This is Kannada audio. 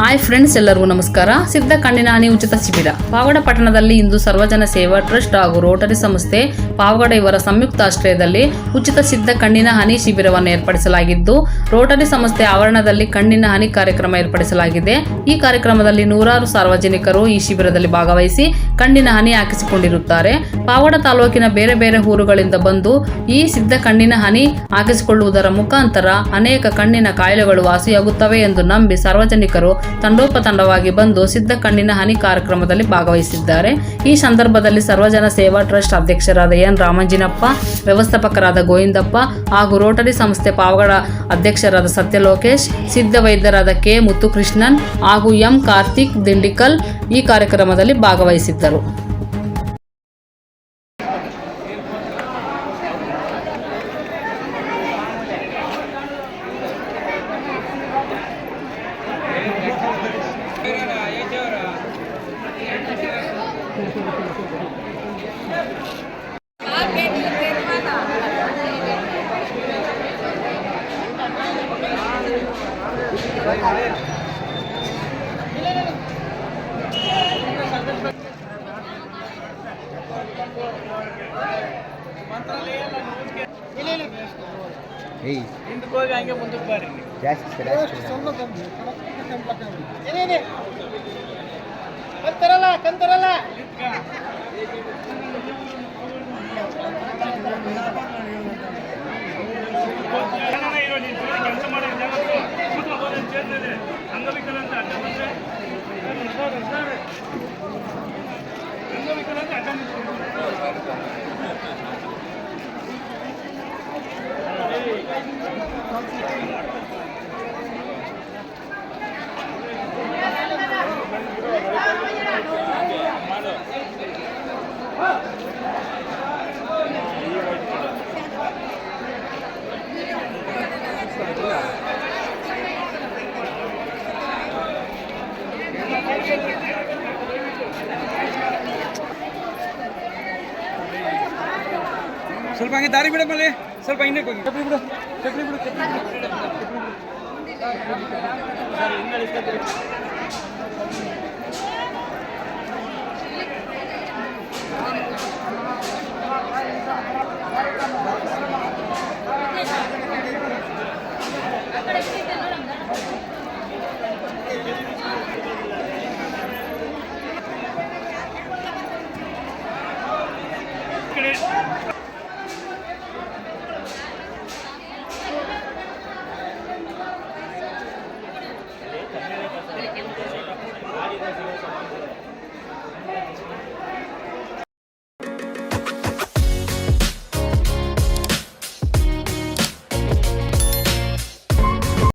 ಹಾಯ್ ಫ್ರೆಂಡ್ಸ್ ಎಲ್ಲರಿಗೂ ನಮಸ್ಕಾರ. ಸಿದ್ಧ ಕಣ್ಣಿನ ಹನಿ ಉಚಿತ ಶಿಬಿರ. ಪಾವಗಡ ಪಟ್ಟಣದಲ್ಲಿ ಇಂದು ಸರ್ವಜನ ಸೇವಾ ಟ್ರಸ್ಟ್ ಹಾಗೂ ರೋಟರಿ ಸಂಸ್ಥೆ ಪಾವಗಡ ಇವರ ಸಂಯುಕ್ತ ಆಶ್ರಯದಲ್ಲಿ ಉಚಿತ ಸಿದ್ಧ ಕಣ್ಣಿನ ಹನಿ ಶಿಬಿರವನ್ನು ಏರ್ಪಡಿಸಲಾಗಿದ್ದು, ರೋಟರಿ ಸಂಸ್ಥೆ ಆವರಣದಲ್ಲಿ ಕಣ್ಣಿನ ಹನಿ ಕಾರ್ಯಕ್ರಮ ಏರ್ಪಡಿಸಲಾಗಿದೆ. ಈ ಕಾರ್ಯಕ್ರಮದಲ್ಲಿ ನೂರಾರು ಸಾರ್ವಜನಿಕರು ಈ ಶಿಬಿರದಲ್ಲಿ ಭಾಗವಹಿಸಿ ಕಣ್ಣಿನ ಹನಿ ಹಾಕಿಸಿಕೊಂಡಿರುತ್ತಾರೆ. ಪಾವಗಡ ತಾಲೂಕಿನ ಬೇರೆ ಬೇರೆ ಊರುಗಳಿಂದ ಬಂದು ಈ ಸಿದ್ಧ ಕಣ್ಣಿನ ಹನಿ ಹಾಕಿಸಿಕೊಳ್ಳುವುದರ ಮುಖಾಂತರ ಅನೇಕ ಕಣ್ಣಿನ ಕಾಯಿಲೆಗಳು ವಾಸಿಯಾಗುತ್ತವೆ ಎಂದು ನಂಬಿ ಸಾರ್ವಜನಿಕರು ತಂಡೋಪತಂಡವಾಗಿ ಬಂದು ಸಿದ್ಧ ಕಣ್ಣಿನ ಹನಿ ಕಾರ್ಯಕ್ರಮದಲ್ಲಿ ಭಾಗವಹಿಸಿದ್ದಾರೆ. ಈ ಸಂದರ್ಭದಲ್ಲಿ ಸರ್ವಜನ ಸೇವಾ ಟ್ರಸ್ಟ್ ಅಧ್ಯಕ್ಷರಾದ ಎನ್ ರಾಮಂಜಿನಪ್ಪ, ವ್ಯವಸ್ಥಾಪಕರಾದ ಗೋವಿಂದಪ್ಪ ಹಾಗೂ ರೋಟರಿ ಸಂಸ್ಥೆ ಪಾವಗಡ ಅಧ್ಯಕ್ಷರಾದ ಸತ್ಯಲೋಕೇಶ್, ಸಿದ್ಧ ವೈದ್ಯರಾದ ಕೆ ಮುತ್ತುಕೃಷ್ಣನ್ ಹಾಗೂ ಎಂ ಕಾರ್ತಿಕ್ ದಿಂಡಿಕಲ್ ಈ ಕಾರ್ಯಕ್ರಮದಲ್ಲಿ ಭಾಗವಹಿಸಿದ್ದರು. ಹಿಂದಕ್ಕೆ ಹೋಗಿ ಜಾಸ್ತಿ ಕಂತರಲ್ಲ ಕಂತರಲ್ಲ ಅಂಗವಿಕಲ ಅಂತ ಅಡ್ಡ ಬಂದ್ರೆ. ಅಂಗವಿಕಲ ಅಂತ ಅಡ್ಡ ಸ್ವಲ್ಪ ಹಂಗೆ ದಾರಿ ಬಿಡ ಮೇಲೆ ಸ್ವಲ್ಪ ಹಿಂದೆ ಹೋಗಿ ಚಪ್ಪಲಿ ಬಿಡು ಚಪ್ಪಲಿ ಬಿಡು ಚಪ್ಪಲಿ ಬಿಡು.